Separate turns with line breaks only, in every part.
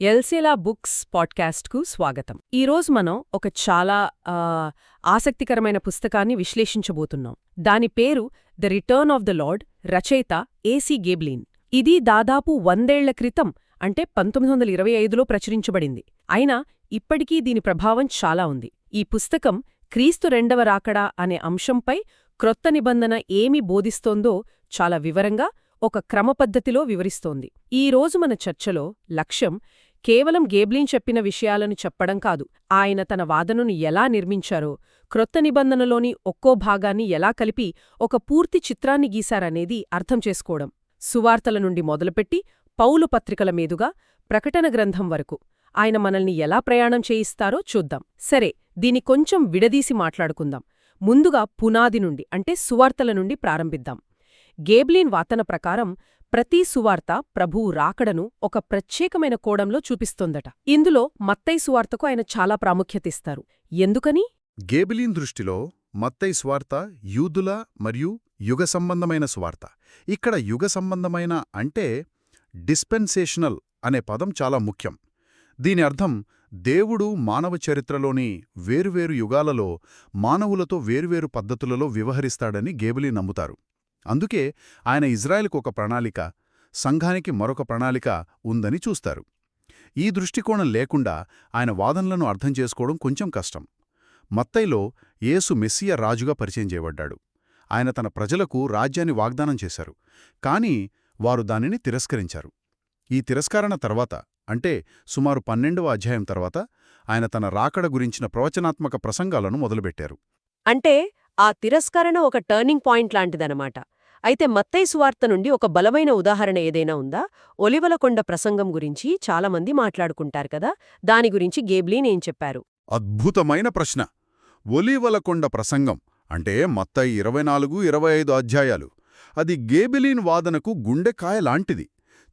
ఎల్సేలా books పాడ్కాస్ట్కు స్వాగతం. ఈరోజు మనం ఒక చాలా ఆసక్తికరమైన పుస్తకాన్ని విశ్లేషించబోతున్నాం. దాని పేరు the return of the Lord రచయిత ఏసీ గేబ్లీన్. ఇది దాదాపు వందేళ్ళ క్రితం అంటే పంతొమ్మిది వందల ఇరవై ఐదులో ప్రచురించబడింది. అయినా ఇప్పటికీ దీని ప్రభావం చాలా ఉంది. ఈ పుస్తకం క్రీస్తు రెండవ రాకడా అనే అంశంపై క్రొత్త నిబంధన ఏమి బోధిస్తోందో చాలా వివరంగా ఒక క్రమపద్ధతిలో వివరిస్తోంది. ఈ రోజు మన చర్చలో లక్ష్యం కేవలం గేబ్లిన్ చెప్పిన విషయాలను చెప్పడం కాదు. ఆయన తన వాదనను ఎలా నిర్మించారో క్రొత్త నిబంధనలోని ఒక్కో భాగాన్ని ఎలా కలిపి ఒక పూర్తి చిత్రాన్ని గీశారనేది అర్థం చేసుకోవడం. సువార్తల నుండి మొదలుపెట్టి పౌలు పత్రికల మీదుగా ప్రకటన గ్రంథం వరకు. ఆయన మనల్ని ఎలా ప్రయాణం చేయిస్తారో చూద్దాం. సరే దీని కొంచెం విడదీసి మాట్లాడుకుందాం. ముందుగా పునాది నుండి అంటే సువార్తల నుండి ప్రారంభిద్దాం. గేబ్లిన్ వాతన ప్రకారం ప్రతి సువార్త ప్రభువు రాకడను ఒక ప్రత్యేకమైన కోణంలో చూపిస్తోందట. ఇందులో మత్తై సువార్తకు ఆయన చాలా ప్రాముఖ్యతిస్తారు. ఎందుకని?
గేబిలీన్ దృష్టిలో మత్తై స్వార్త యూదుల మరియు యుగ సంబంధమైన స్వార్త. ఇక్కడ యుగ సంబంధమైన అంటే డిస్పెన్సేషనల్ అనే పదం చాలా ముఖ్యం. దీని అర్థం దేవుడు మానవ చరిత్రలోని వేరువేరు యుగాలలో మానవులతో వేరువేరు పద్ధతులలో వ్యవహరిస్తాడని గేబులీ నమ్ముతారు. అందుకే ఆయన ఇజ్రాయెల్కు ఒక ప్రణాళిక సంఘానికి మరొక ప్రణాళిక ఉందని చూస్తారు. ఈ దృష్టికోణం లేకుండా ఆయన వాదనలను అర్థం చేసుకోవడం కొంచెం కష్టం. మత్తైలో యేసు మెస్సియ రాజుగా పరిచయం చేయబడ్డాడు. ఆయన తన ప్రజలకు రాజ్యాన్ని వాగ్దానం చేశారు. కాని వారు దానిని తిరస్కరించారు. ఈ తిరస్కరణ తర్వాత అంటే సుమారు పన్నెండవ అధ్యాయం తర్వాత ఆయన తన రాకడ గురించిన ప్రవచనాత్మక ప్రసంగాలను మొదలుపెట్టారు.
అంటే ఆ తిరస్కరణ ఒక టర్నింగ్ పాయింట్ లాంటిదనమాట అయితే మత్తై సువార్త నుండి ఒక బలమైన ఉదాహరణ ఏదైనా ఉందా? ఒలివలకొండ ప్రసంగం గురించి చాలామంది మాట్లాడుకుంటారు కదా? దాని గురించి గేబ్లీన్ ఏం చెప్పారు?
అద్భుతమైన ప్రశ్న. ఒలివలకొండ ప్రసంగం అంటే మత్తై ఇరవై నాలుగు ఇరవై ఐదు అధ్యాయాలు. అది గేబిలీన్ వాదనకు గుండెకాయ లాంటిది.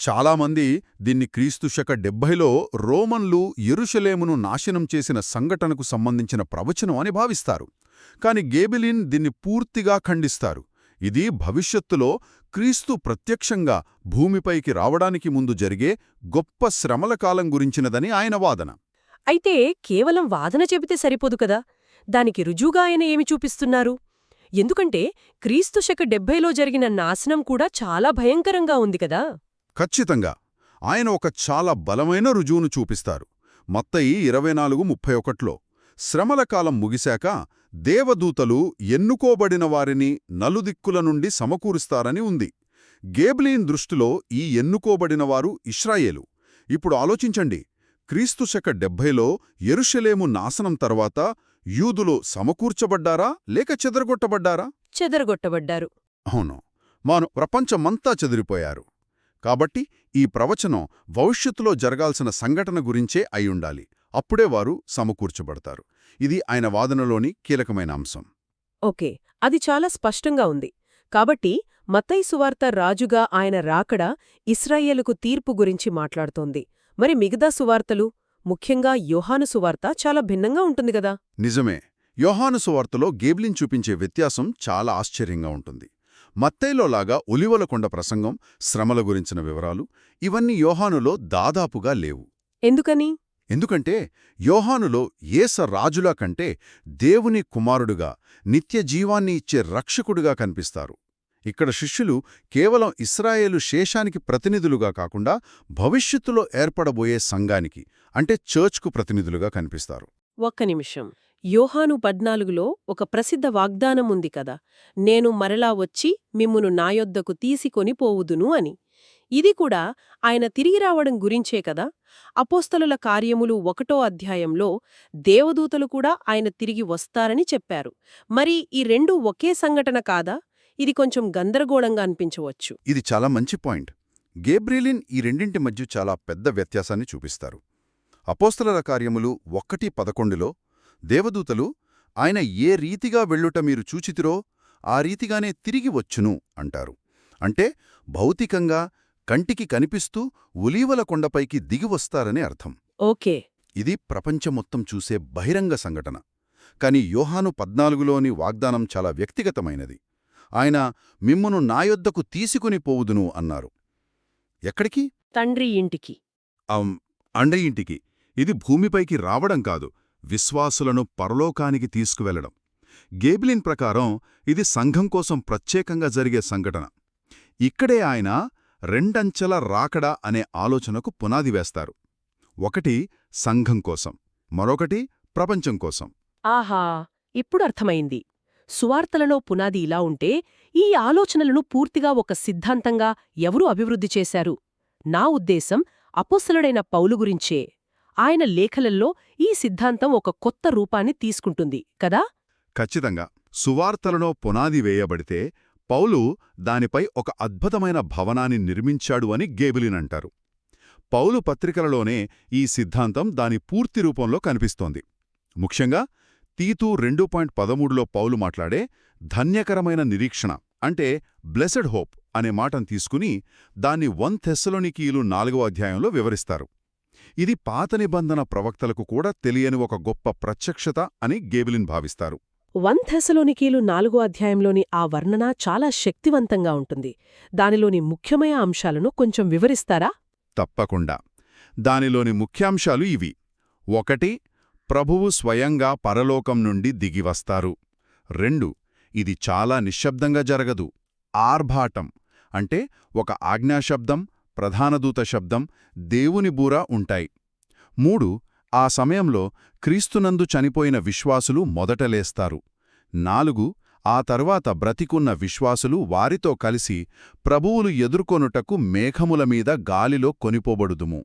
చాలామంది దీన్ని క్రీస్తుశక డెబ్బైలో డెబ్భైలో రోమన్లు ఎరుషలేమును నాశనం చేసిన సంఘటనకు సంబంధించిన ప్రవచనం అని భావిస్తారు. కాని గేబిలిన్ దీన్ని పూర్తిగా ఖండిస్తారు. ఇది భవిష్యత్తులో క్రీస్తు ప్రత్యక్షంగా భూమిపైకి రావడానికి ముందు జరిగే గొప్ప శ్రమల కాలం గురించినదని ఆయన వాదన.
అయితే కేవలం వాదన చెబితే సరిపోదు కదా? దానికి రుజువుగా ఆయన ఏమి చూపిస్తున్నారు? ఎందుకంటే క్రీస్తు శక డెబ్బైలో జరిగిన నాశనం కూడా చాలా భయంకరంగా ఉంది కదా?
ఖచ్చితంగా. ఆయన ఒక చాలా బలమైన రుజువును చూపిస్తారు. మత్తయి ఇరవై నాలుగు ముప్పై ఒకట్లో. శ్రమల కాలం ముగిశాక దేవదూతలు ఎన్నుకోబడిన వారిని నలుదిక్కుల నుండి సమకూరుస్తారని ఉంది. గేబ్లీన్ దృష్టిలో ఈ ఎన్నుకోబడినవారు ఇష్రాయేలు ఇప్పుడు ఆలోచించండి. క్రీస్తు శక డెబ్భైలో ఎరుషలేము నాశనం తర్వాత యూదులు సమకూర్చబడ్డారా? లేక చెదరగొట్టబడ్డారా?
చెదరగొట్టబడ్డారు.
అవును. మాను ప్రపంచమంతా చెదిరిపోయారు. కాబట్టి ఈ ప్రవచనం భవిష్యత్తులో జరగాల్సిన సంఘటన గురించే అయ్యుండాలి అప్పుడే వారు సమకూర్చబడతారు. ఇది ఆయన వాదనలోని కీలకమైన అంశం.
ఓకే అది చాలా స్పష్టంగా ఉంది. కాబట్టి మత్తయి సువార్త రాజుగా ఆయన రాకడ ఇస్రాయేలుకు తీర్పు గురించి మాట్లాడుతోంది. మరి మిగతా సువార్తలు? ముఖ్యంగా యోహాను సువార్త చాలా భిన్నంగా ఉంటుంది కదా?
నిజమే యోహాను సువార్తలో గేబ్లిన్ చూపించే వ్యత్యాసం చాలా ఆశ్చర్యంగా ఉంటుంది. మత్తైలోలాగా ఒలివలకొండ ప్రసంగం శ్రమల గురించిన వివరాలు ఇవన్నీ యోహానులో దాదాపుగా లేవు.
ఎందుకని?
ఎందుకంటే యోహానులో ఏస రాజులా కంటే దేవుని కుమారుడుగా నిత్య జీవాన్ని ఇచ్చే రక్షకుడుగా కనిపిస్తారు. ఇక్కడ శిష్యులు కేవలం ఇస్రాయేలు శేషానికి ప్రతినిధులుగా కాకుండా భవిష్యత్తులో ఏర్పడబోయే సంఘానికి అంటే చర్చ్కు ప్రతినిధులుగా కనిపిస్తారు.
ఒక్క నిమిషం. యోహాను పద్నాలుగులో ఒక ప్రసిద్ధ వాగ్దానం ఉంది కదా నేను మరలా వచ్చి మిమ్మును నాయొద్దకు తీసుకొని పోవుదును అని. ఇది కూడా ఆయన తిరిగి రావడం గురించే కదా? అపోస్తలుల కార్యములు ఒకటో అధ్యాయంలో దేవదూతలు కూడా ఆయన తిరిగి వస్తారని చెప్పారు. మరి ఈ రెండు ఒకే సంఘటన కాదా? ఇది కొంచెం గందరగోళంగా అనిపించవచ్చు.
ఇది చాలా మంచి పాయింట్. గేబ్రిలిన్ ఈ రెండింటి మధ్య చాలా పెద్ద వ్యత్యాసాన్ని చూపిస్తారు. అపోస్తలల కార్యములు ఒక్కటి పదకొండులో దేవదూతలు ఆయన ఏ రీతిగా వెళ్ళుట మీరు చూచితిరో ఆ రీతిగానే తిరిగి వచ్చును అంటారు. అంటే భౌతికంగా కంటికి కనిపిస్తూ ఉలీవల కొండపైకి దిగివస్తారని అర్థం.
ఓకే.
ఇది ప్రపంచం మొత్తం చూసే బహిరంగ సంఘటన. కాని యోహాను పద్నాలుగులోని వాగ్దానం చాలా వ్యక్తిగతమైనది. ఆయన మిమ్మును నాయొద్దకు తీసుకుని పోవుదును అన్నారు. ఎక్కడికి?
తండ్రి ఇంటికి.
అం, అండే ఇంటికి. ఇది భూమిపైకి రావడం కాదు విశ్వాసులను పరలోకానికి తీసుకువెళ్ళడం గేబ్లిన్ ప్రకారం ఇది సంఘం కోసం ప్రత్యేకంగా జరిగే సంఘటన. ఇక్కడే ఆయన రెండంచెల రాకడ అనే ఆలోచనకు పునాది వేస్తారు. ఒకటి సంఘం కోసం మరొకటి ప్రపంచం కోసం.
ఆహా! ఇప్పుడు అర్థమైంది. సువార్తలలో పునాది ఇలా ఉంటే ఈ ఆలోచనలను పూర్తిగా ఒక సిద్ధాంతంగా ఎవరు అభివృద్ధి చేశారు? నా ఉద్దేశం అపోసలుడైన పౌలు గురించే. ఆయన లేఖలల్లో ఈ సిద్ధాంతం ఒక కొత్త రూపాన్ని తీసుకుంటుంది కదా?
ఖచ్చితంగా. సువార్తలలో పునాది వేయబడితే పౌలు దానిపై ఒక అద్భుతమైన భవనాన్ని నిర్మించాడు అని గేబిలినంటారు. పౌలు పత్రికలలోనే ఈ సిద్ధాంతం దాని పూర్తి రూపంలో కనిపిస్తోంది. ముఖ్యంగా తీతూ రెండు పాయింట్ పదమూడులో పౌలు మాట్లాడే ధన్యకరమైన నిరీక్షణ అంటే బ్లెసెడ్ హోప్ అనే మాటను తీసుకుని దాన్ని వన్ థెస్సలోనికీలు నాలుగవ అధ్యాయంలో వివరిస్తారు. ఇది పాత నిబంధన ప్రవక్తలకు కూడా తెలియని ఒక గొప్ప ప్రత్యక్షత అని గేబిలిన్ భావిస్తారు.
వన్ థెసలోనికీలు నాలుగో అధ్యాయంలోని ఆ వర్ణన చాలా శక్తివంతంగా ఉంటుంది. దానిలోని ముఖ్యమైన అంశాలను కొంచెం వివరిస్తారా?
తప్పకుండా. దానిలోని ముఖ్యాంశాలు ఇవి. ఒకటి ప్రభువు స్వయంగా పరలోకం నుండి దిగివస్తారు రెండు ఇది చాలా నిశ్శబ్దంగా జరగదు. ఆర్భాటం అంటే ఒక ఆజ్ఞాశబ్దం ప్రధానదూత శబ్దం దేవుని బూర ఉంటాయి. మూడు ఆ సమయంలో క్రీస్తునందు చనిపోయిన విశ్వాసులు మొదట లేస్తారు. నాలుగు ఆ తర్వాత బ్రతికున్న విశ్వాసులు వారితో కలిసి ప్రభువులు ఎదుర్కొనుటకు మేఘముల మీద గాలిలో కొనిపోబడుదుము.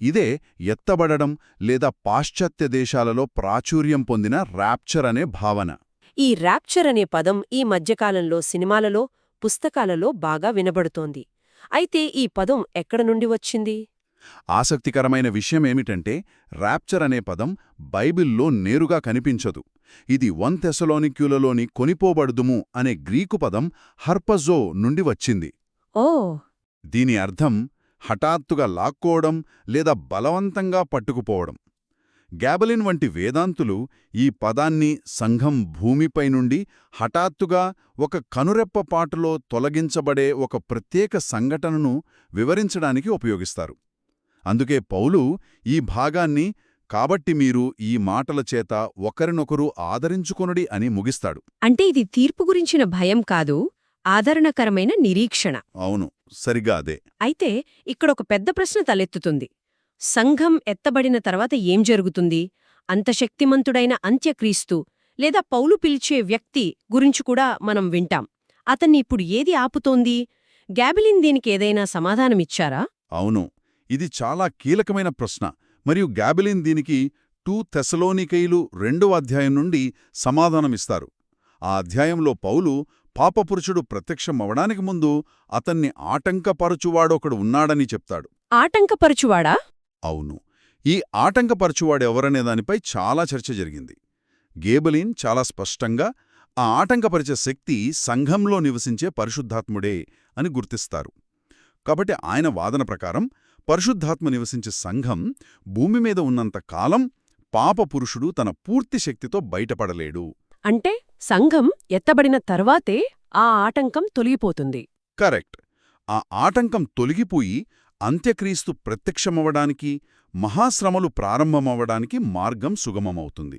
ఇదే ఎత్తబడడం లేదా పాశ్చాత్య దేశాలలో ప్రాచుర్యం పొందిన ర్యాప్చర్ అనే భావన.
ఈ ర్యాప్చర్ అనే పదం ఈ మధ్యకాలంలో సినిమాలలో పుస్తకాలలో బాగా వినబడుతోంది. అయితే ఈ పదం ఎక్కడ నుండి వచ్చింది?
ఆసక్తికరమైన విషయమేమిటంటే ర్యాప్చర్ అనే పదం బైబిల్లో నేరుగా కనిపించదు. ఇది వన్ తెసలోనిక్యులలోని కొనిపోబడుదుము అనే గ్రీకు పదం హర్పజో నుండి వచ్చింది.
ఓ!
దీని అర్థం హఠాత్తుగా లాక్కోవడం లేదా బలవంతంగా పట్టుకుపోవడం. గ్యాబలిన్ వంటి వేదాంతులు ఈ పదాన్ని సంఘం భూమిపై నుండి హఠాత్తుగా ఒక కనురెప్పపాటులో తొలగించబడే ఒక ప్రత్యేక సంఘటనను వివరించడానికి ఉపయోగిస్తారు. అందుకే పౌలు ఈ భాగాన్ని కాబట్టి మీరు ఈ మాటల చేత ఒకరినొకరు ఆదరించుకొనుడి అని ముగిస్తాడు.
అంటే ఇది తీర్పు గురించిన భయం కాదు ఆదరణకరమైన నిరీక్షణ.
అవును సరిగా అదే.
అయితే ఇక్కడొక పెద్ద ప్రశ్న తలెత్తుతుంది. సంఘం ఎత్తబడిన తర్వాత ఏం జరుగుతుంది? అంత శక్తిమంతుడైన అంత్యక్రీస్తు లేదా పౌలు పిలిచే వ్యక్తి గురించి కూడా మనం వింటాం. అతన్ని ఇప్పుడు ఏది ఆపుతోంది? గ్యాబిలిన్ దీనికి ఏదైనా సమాధానమిచ్చారా?
అవును ఇది చాలా కీలకమైన ప్రశ్న. మరియు గ్యాబిలిన్ దీనికి టూ తెసలోనికైలు రెండవ అధ్యాయం నుండి సమాధానమిస్తారు. ఆ అధ్యాయంలో పౌలు పాపపురుషుడు ప్రత్యక్షమవడానికి ముందు అతన్ని ఆటంకపరచువాడొకడు ఉన్నాడని చెప్తాడు.
ఆటంకపరుచువాడా?
అవును. ఈ ఆటంకపరచువాడెవరనే దానిపై చాలా చర్చ జరిగింది. గేబలిన్ చాలా స్పష్టంగా ఆ ఆటంకపరిచే శక్తి సంఘంలో నివసించే పరిశుద్ధాత్ముడే అని గుర్తిస్తారు. కాబట్టి ఆయన వాదన ప్రకారం పరిశుద్ధాత్మ నివసించే సంఘం భూమి మీద ఉన్నంత కాలం పాపపురుషుడు తన పూర్తి శక్తితో బయటపడలేడు.
అంటే సంఘం ఎత్తబడిన తర్వాతే ఆ ఆటంకం తొలగిపోతుంది.
కరెక్ట్. ఆ ఆటంకం తొలగిపోయి అంత్యక్రీస్తు ప్రత్యక్షమవడానికి మహాశ్రమలు ప్రారంభమవడానికి మార్గం సుగమమవుతుంది.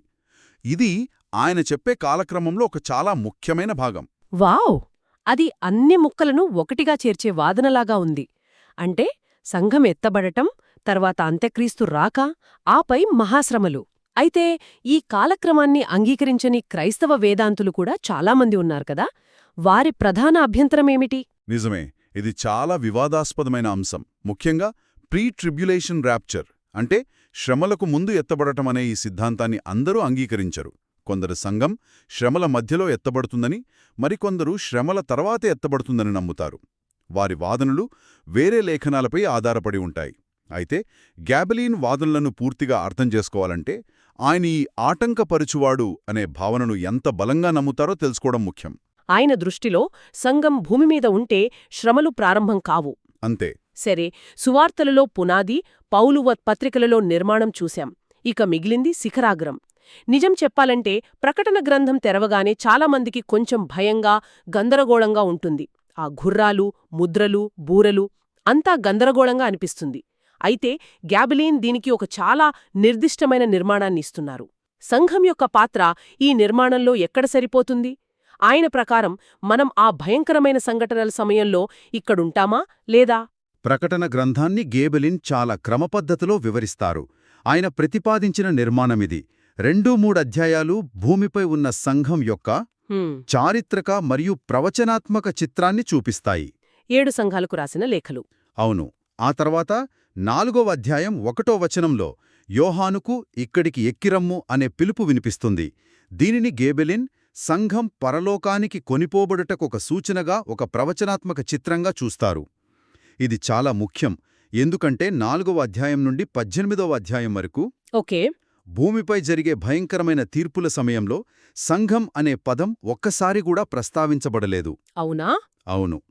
ఇది ఆయన చెప్పే కాలక్రమంలో ఒక చాలా ముఖ్యమైన భాగం.
వావ్! అది అన్ని ముక్కలను ఒకటిగా చేర్చే వాదనలాగా ఉంది. అంటే సంఘం ఎత్తబడటం తర్వాత అంత్యక్రీస్తు రాక ఆపై మహాశ్రమలు. అయితే ఈ కాలక్రమాన్ని అంగీకరించని క్రైస్తవ వేదాంతులు కూడా చాలామంది ఉన్నారు కదా! వారి ప్రధాన అభ్యంతరమేమిటి
నిజమే ఇది చాలా వివాదాస్పదమైన అంశం. ముఖ్యంగా ప్రీ ట్రిబ్యులేషన్ ర్యాప్చర్ అంటే శ్రమలకు ముందు ఎత్తబడటం అనే ఈ సిద్ధాంతాన్ని అందరూ అంగీకరించరు. కొందరు సంఘం శ్రమల మధ్యలో ఎత్తబడుతుందని మరికొందరు శ్రమల తర్వాతే ఎత్తబడుతుందని నమ్ముతారు. వారి వాదనలు వేరే లేఖనాలపై ఆధారపడి ఉంటాయి. అయితే గ్యాబలీన్ వాదనలను పూర్తిగా అర్థం చేసుకోవాలంటే ఆయన ఈ ఆటంకపరుచువాడు అనే భావనను ఎంత బలంగా నమ్ముతారో తెలుసుకోవడం ముఖ్యం.
ఆయన దృష్టిలో సంఘం భూమి మీద ఉంటే శ్రమలు ప్రారంభం కావు.
అంతే.
సరే సువార్తలలో పునాది పౌలువ పత్రికలలో నిర్మాణం చూశాం. ఇక మిగిలింది శిఖరాగ్రం. నిజం చెప్పాలంటే ప్రకటన గ్రంథం తెరవగానే చాలామందికి కొంచెం భయంగా గందరగోళంగా ఉంటుంది. ఆ గుర్రాలు ముద్రలు బూరలు అంతా గందరగోళంగా అనిపిస్తుంది. అయితే గ్యాబిలీన్ దీనికి ఒక చాలా నిర్దిష్టమైన నిర్మాణాన్ని ఇస్తున్నారు. సంఘం యొక్క పాత్ర ఈ నిర్మాణంలో ఎక్కడ సరిపోతుంది? ఆయన ప్రకారం మనం ఆ భయంకరమైన సంఘటనల సమయంలో ఇక్కడుంటామా లేదా?
ప్రకటన గ్రంథాన్ని గేబెలిన్ చాలా క్రమపద్ధతిలో వివరిస్తారు. ఆయన ప్రతిపాదించిన నిర్మాణమిది రెండు మూడు అధ్యాయాలు భూమిపై ఉన్న సంఘం యొక్క చారిత్రక మరియు ప్రవచనాత్మక చిత్రాన్ని చూపిస్తాయి.
ఏడు సంఘాలకు రాసిన లేఖలు.
అవును. ఆ తర్వాత నాలుగవ అధ్యాయం ఒకటో వచనంలో యోహానుకు ఇక్కడికి ఎక్కిరమ్ము అనే పిలుపు వినిపిస్తుంది. దీనిని గేబెలిన్ సంఘం పరలోకానికి కొనిపోబడుటకొక సూచనగా ఒక ప్రవచనాత్మక చిత్రంగా చూస్తారు. ఇది చాలా ముఖ్యం. ఎందుకంటే నాలుగవ అధ్యాయం నుండి పద్దెనిమిదవ అధ్యాయం వరకు
ఓకే.
భూమిపై జరిగే భయంకరమైన తీర్పుల సమయంలో సంఘం అనే పదం ఒక్కసారి కూడా ప్రస్తావించబడలేదు.
అవునా?
అవును.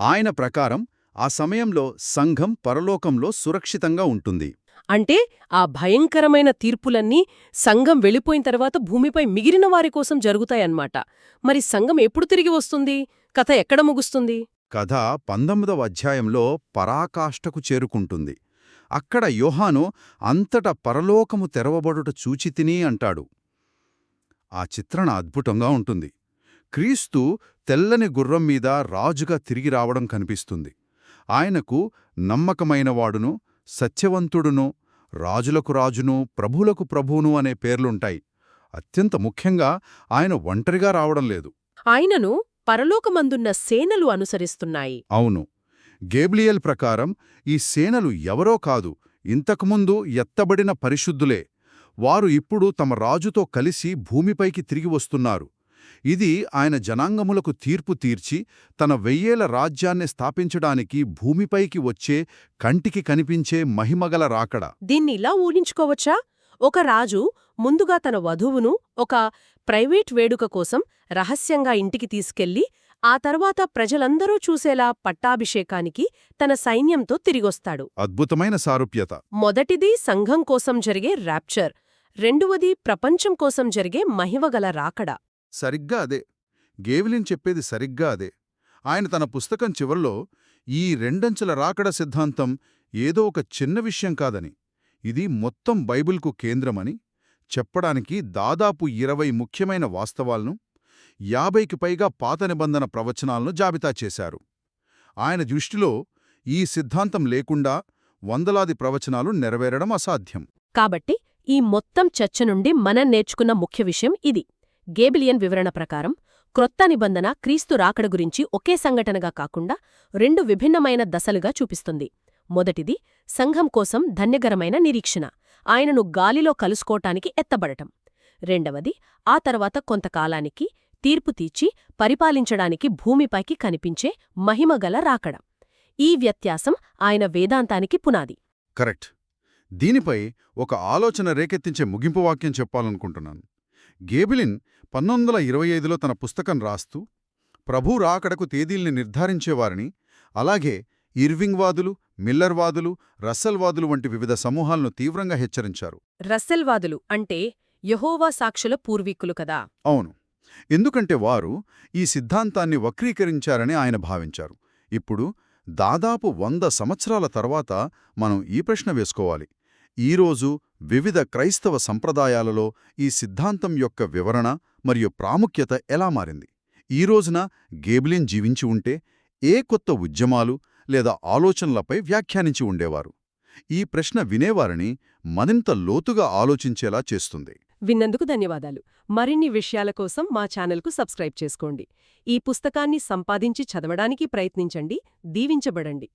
ఆయన ప్రకారం ఆ సమయంలో సంఘం పరలోకంలో సురక్షితంగా ఉంటుంది.
అంటే ఆ భయంకరమైన తీర్పులన్నీ సంఘం వెళ్ళిపోయిన తర్వాత భూమిపై మిగిలిన వారి కోసం జరుగుతాయన్నమాట. మరి సంఘం ఎప్పుడు తిరిగి వస్తుంది? కథ ఎక్కడ ముగుస్తుంది?
కథ పంతొమ్మిదవ అధ్యాయంలో పరాకాష్ఠకు చేరుకుంటుంది. అక్కడ యోహాను అంతట పరలోకము తెరవబడుట చూచితిని అంటాడు. ఆ చిత్రణ అద్భుతంగా ఉంటుంది. క్రీస్తు తెల్లని గుర్రం మీద రాజుగా తిరిగి రావడం కనిపిస్తుంది. ఆయనకు నమ్మకమైనవాడును సత్యవంతుడును రాజులకు రాజును ప్రభువులకు ప్రభువును అనే పేర్లుంటాయి. అత్యంత ముఖ్యంగా ఆయన ఒంటరిగా రావడం లేదు.
ఆయనను పరలోకమందున్న సేనలు అనుసరిస్తున్నాయి.
అవును. గేబ్లియల్ ప్రకారం ఈ సేనలు ఎవరో కాదు ఇంతకుముందు ఎత్తబడిన పరిశుద్ధులే. వారు ఇప్పుడు తమ రాజుతో కలిసి భూమిపైకి తిరిగి వస్తున్నారు. ఇది ఆయన జనాంగములకు తీర్పు తీర్చి తన వెయ్యేల రాజ్యాన్ని స్థాపించడానికి భూమిపైకి వచ్చే కంటికి కనిపించే మహిమగల రాకడ.
దీన్నిలా ఊహించుకోవచ్చా? ఒక రాజు ముందుగా తన వధువును ఒక ప్రైవేట్ వేడుక కోసం రహస్యంగా ఇంటికి తీసుకెళ్ళి ఆ తర్వాత ప్రజలందరూ చూసేలా పట్టాభిషేకానికి తన సైన్యంతో తిరిగొస్తాడు.
అద్భుతమైన సారూప్యత.
మొదటిది సంఘం కోసం జరిగే ర్యాప్చర్. రెండవది ప్రపంచం కోసం జరిగే మహిమగల రాకడ.
సరిగ్గా అదే. గేవిలిన్ చెప్పేది సరిగ్గా అదే. ఆయన తన పుస్తకం చివర్లో ఈ రెండంచెల రాకడ సిద్ధాంతం ఏదో ఒక చిన్న విషయం కాదని ఇది మొత్తం బైబిల్కు కేంద్రమని చెప్పడానికి దాదాపు ఇరవై ముఖ్యమైన వాస్తవాలను యాభైకి పైగా పాత నిబంధన ప్రవచనాలను జాబితా చేశారు. ఆయన దృష్టిలో ఈ సిద్ధాంతం లేకుండా వందలాది ప్రవచనాలు నెరవేరడం అసాధ్యం.
కాబట్టి ఈ మొత్తం చర్చ నుండి మనం నేర్చుకున్న ముఖ్య విషయం ఇది. గేబిలియన్ వివరణ ప్రకారం క్రొత్త నిబంధన క్రీస్తు రాకడ గురించి ఒకే సంఘటనగా కాకుండా రెండు విభిన్నమైన దశలుగా చూపిస్తుంది. మొదటిది సంఘం కోసం ధన్యకరమైన నిరీక్షణ ఆయనను గాలిలో కలుసుకోటానికి ఎత్తబడటం. రెండవది ఆ తర్వాత కొంతకాలానికి తీర్పు తీర్చి పరిపాలించడానికి భూమిపైకి కనిపించే మహిమగల రాకడ. ఈ వ్యత్యాసం ఆయన వేదాంతానికి పునాది.
కరెక్ట్. దీనిపై ఒక ఆలోచన రేకెత్తించే ముగింపు వాక్యం చెప్పాలనుకుంటున్నాను. గేబిలిన్ పంతొమ్మిది వందల ఇరవై ఐదులో తన పుస్తకం రాస్తూ ప్రభు రాకడకు తేదీల్ని నిర్ధారించేవారిని అలాగే ఇర్వింగ్ వాదులు మిల్లర్ వాదులు రస్సెల్ వాదులు వంటి వివిధ సమూహాలను తీవ్రంగా హెచ్చరించారు.
రస్సెల్వాదులు అంటే యహోవా సాక్షుల పూర్వీకులు కదా?
అవును. ఎందుకంటే వారు ఈ సిద్ధాంతాన్ని వక్రీకరించారని ఆయన భావించారు. ఇప్పుడు దాదాపు వంద సంవత్సరాల తర్వాత మనం ఈ ప్రశ్న వేసుకోవాలి. ఈరోజు వివిధ క్రైస్తవ సంప్రదాయాలలో ఈ సిద్ధాంతం యొక్క వివరణ మరియు ప్రాముఖ్యత ఎలా మారింది? ఈ రోజున గేబ్లిన్ జీవించి ఉంటే ఏ కొత్త ఉద్యమాలు లేదా ఆలోచనలపై వ్యాఖ్యానించి ఉండేవారు? ఈ ప్రశ్న వినేవారిని మరింత లోతుగా ఆలోచించేలా చేస్తుంది.
విన్నందుకు ధన్యవాదాలు. మరిన్ని విషయాల కోసం మా ఛానల్కు సబ్స్క్రైబ్ చేసుకోండి. ఈ పుస్తకాన్ని సంపాదించి చదవడానికి ప్రయత్నించండి. దీవించబడండి.